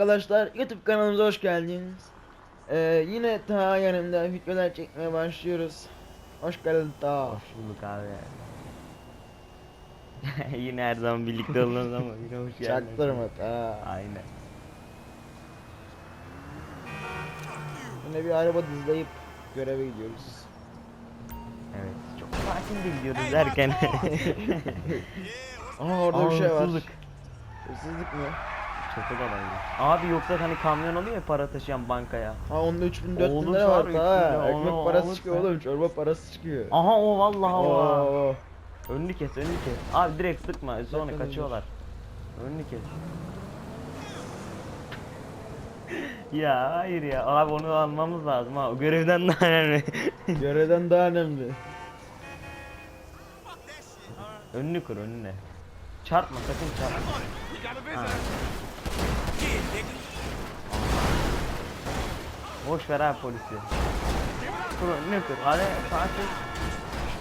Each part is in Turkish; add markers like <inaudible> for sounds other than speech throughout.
arkadaşlar, YouTube kanalımıza hoş geldiniz. Ee, yine ta yanımda videolar çekmeye başlıyoruz. Hoş geldin ta. Hoş bulduk abi. <laughs> yine her zaman birlikte oluruz ama yine hoş geldin. Çaktırma ta. Aynen. Yine bir araba dizleyip göreve gidiyoruz. Evet. Çok sakin de gidiyoruz derken. <laughs> Aha orada bir şey var. Hırsızlık. Hırsızlık mı? Çok olabilir. Abi yoksa hani kamyon oluyor ya para taşıyan bankaya. Ha onda 3000 4000 Olur lira var, var 3000 ta. lira, Ekmek parası çıkıyor oğlum, çorba parası çıkıyor. Aha o vallahi var. Oo. Önünü kes, önünü kes. Abi direkt sıkma, sonra kaçıyorlar. Önünü kes. <laughs> ya hayır ya, abi onu almamız lazım ha. O görevden daha önemli. <laughs> Görevden daha önemli. önünü kır, önüne. Çarpma, sakın çarpma. Ha. Boş ver abi polisi. Kır önünü kır. Hadi sakin.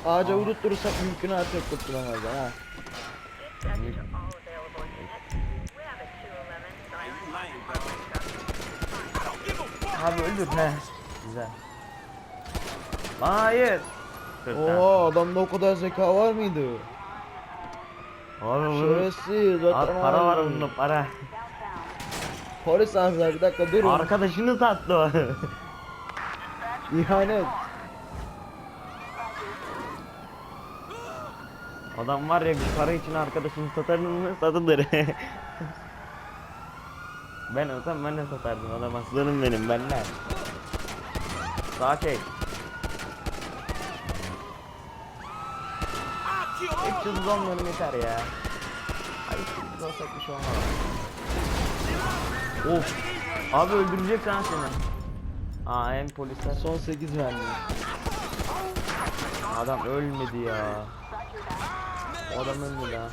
Ağaca vurup durursak mümkünatı yok kurtulamazlar ha. Abi öldür he. Güzel. Hayır. Oo adamda o kadar zeka var mıydı? Abi bunu. Şerefsiz Abi para var bunda para. Polis abiler bir dakika durun. Arkadaşını sattı o. İhanet. Adam var ya bir para için arkadaşını satar mı? Satılır. <laughs> ben olsam ben de satardım adam aslanım benim ben ne? Sağ çek. Hiç hızlı olmuyorum yeter ya. Ay hızlı olsak bir şey olmaz. Of. Abi öldürecek lan seni. Aa hem polisler. Son 8 verdi. Adam ölmedi ya. O adam ölmedi ha.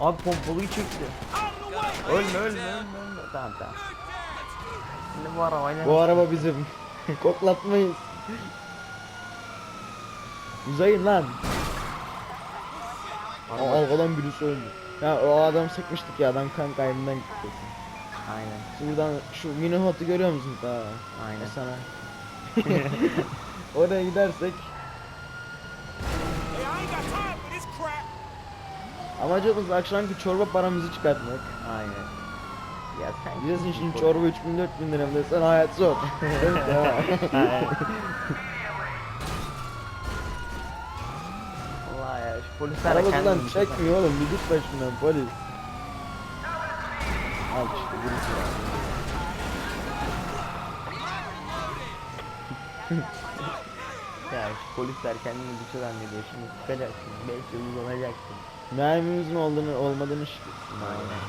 Abi pompalıyı çekti. Ölme ölme ölme ölme. Tamam tamam. Şimdi bu arabayla Bu araba bizim. <laughs> Koklatmayız. Uzayın lan. O Araba- arkadan birisi öldü. Ya o adam sıkmıştık ya adam kan kaybından gitti. Aynen. Şuradan şu mini hotu görüyor musun daha? Aynen. O sana. <laughs> Oraya gidersek amacımız akşamki çorba paramızı çıkartmak. Aynen. Ya sen Biliyorsun şimdi çorba 3000 4000 lira desen hayat zor. <laughs> Evet ya. Aynen. Allah ya şu polisler de Arabadan kendini çekmiyor oğlum bir git başımdan polis. Al işte birisi ya. <laughs> Ya şu polisler kendini güçlü zannediyor şimdi sıkacaksın 5 yıl uzanacaksın Mermimizin olduğunu olmadığını şükür. Aynen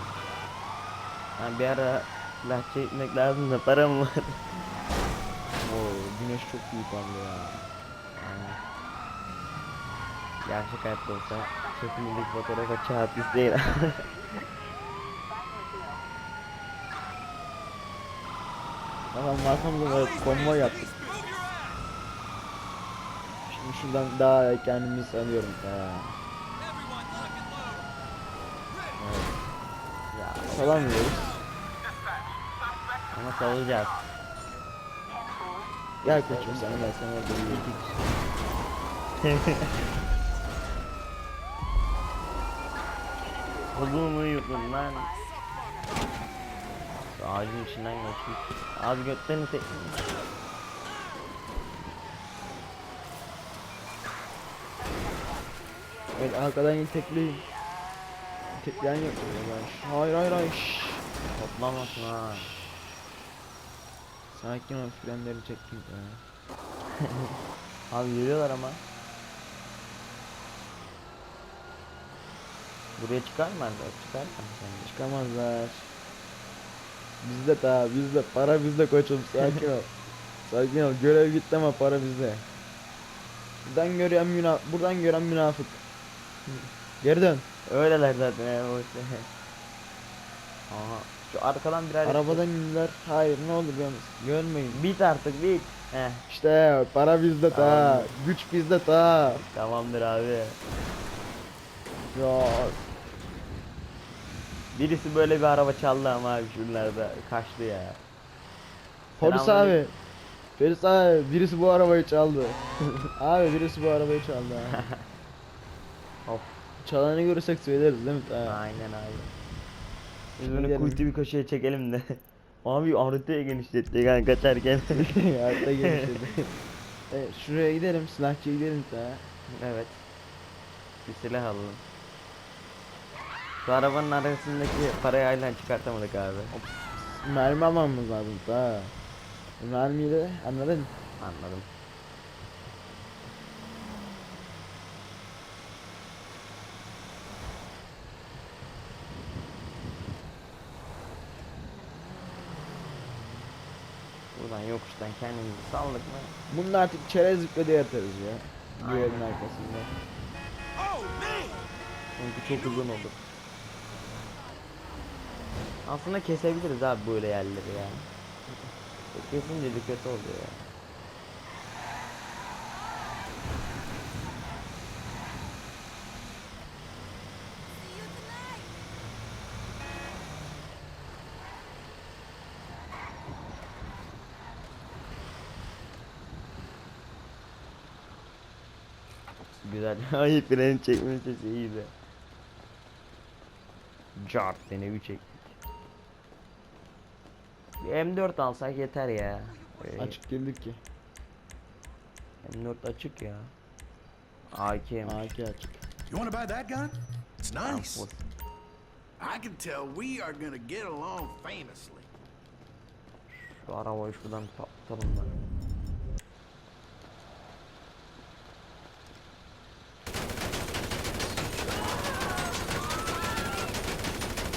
ha, bir ara lahçe gitmek lazım da param var Oo güneş çok büyük anda ya. Gerçek hayatta olsa çekimindeki fotoğrafa kağıt isteyin <laughs> Tamam arkamızda böyle konvoy yaptık. Şimdi şuradan daha kendimi sanıyorum ya. Ya Salamıyoruz. ama salacağız Gel koçum sen gel sen orada Kolumu yutun lan Şu ağacın içinden geçmiş Az götten ite Evet arkadan itekleyin. İtekleyen yok. Ben. Hayır hayır hayır. şşş. Toplamasın ha Sakin ol frenleri çektik ya. <laughs> Abi geliyorlar ama Buraya çıkar mı artık? Çıkarsan sen de. Çıkamazlar. Bizde ta bizde para bizde koçum sakin ol. <laughs> sakin ol görev gitti ama para bizde. Buradan gören müna buradan gören münafık. Geri dön. Öyleler zaten ya o işte. <laughs> Aha şu arkadan birer Arabadan indiler. Hayır ne olur görmesin. Görmeyin. Bit artık bit. Heh İşte para bizde ta. Güç bizde ta. tamamdır abi. Ya. Birisi böyle bir araba çaldı ama abi şunlarda kaçtı ya. Polis Selamünaleyküm. abi. Polis abi birisi bu arabayı çaldı. <laughs> abi birisi bu arabayı çaldı ha. <laughs> Hop. Çalanı görürsek söyleriz değil mi? Ha. Aynen abi. Biz bunu gelin. kuytu bir köşeye çekelim de. <laughs> Abi haritayı genişletti yani kaçarken. Hatta genişledi. evet, şuraya gidelim, silahçıya gidelim daha. evet. Bir silah alalım. Şu arabanın arasındaki parayı hala çıkartamadık abi. Mermi almamız lazım daha. Mermiyle anladın? Anladım. Buradan yokuştan kendimizi saldık mı? Bunu da artık çerezlikle de yatarız ya. Bu Aynen. evin arkasında. Oh! Çünkü çok uzun olur. Aslında kesebiliriz abi böyle yerleri ya. Kesince de kötü oluyor ya. Güzel. <laughs> Ay freni çekme sesi iyiydi. Cart seni bir çektik. Bir M4 alsak yeter ya. Ee, Açık girdik ki. M4 açık ya. AK mi? AK açık. You want to buy that gun? It's nice. I can tell we are gonna get along famously. Şu arabayı şuradan patlatalım da.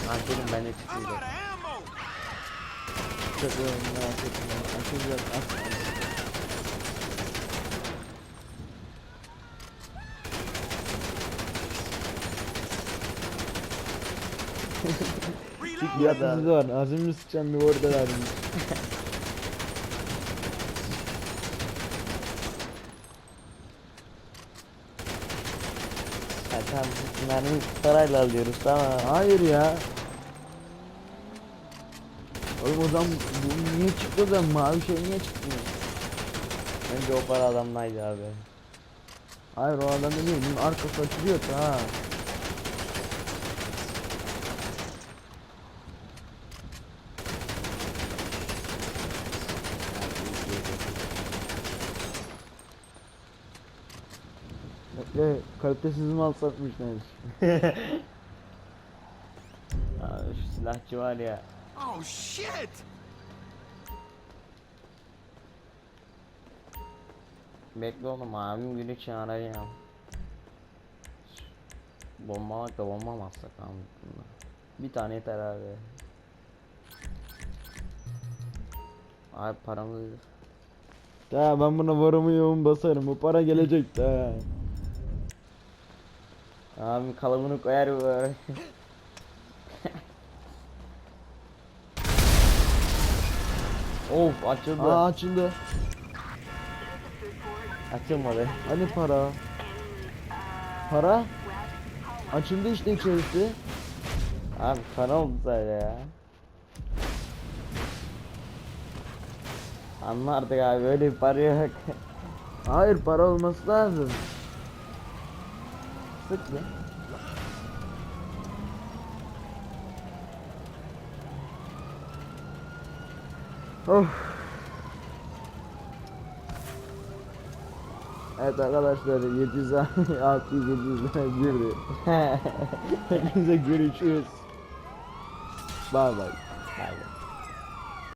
Lan dedim ben de I'm önemli merak etme. Açacağız. Aç. Reload! Bir atımız var. Azimli sıçan bir orada verdim. Ha, tamam biz mermi parayla alıyoruz tamam. Hayır ya. Oğlum o zaman bu niye çıktı zaman mavi şey niye çıkmıyor? Bence o para adamdaydı abi. Hayır o adam değil. Bunun arkası açılıyor ha. Bekle kalitesiz mal satmış neymiş. <laughs> Abi şu silahçı var ya. Oh shit! Bekle oğlum abim günü çağıracağım. Bombalamak da bombamazsak bunda. Bir tane yeter abi. Abi paramız Ya ben buna varımı yoğun basarım. Bu para gelecek de. Abi kalıbını koyar böyle. <laughs> of açıldı. Aa açıldı. Açılmadı. Hani para? Para? Açıldı işte içerisi. Abi para oldu sadece ya. Anla artık abi öyle bir para yok. <laughs> Hayır para olması lazım. Sık mı? Of. Evet arkadaşlar 700 600 700 lira girdi. Hepinize görüşürüz. Bye bye. Aynen.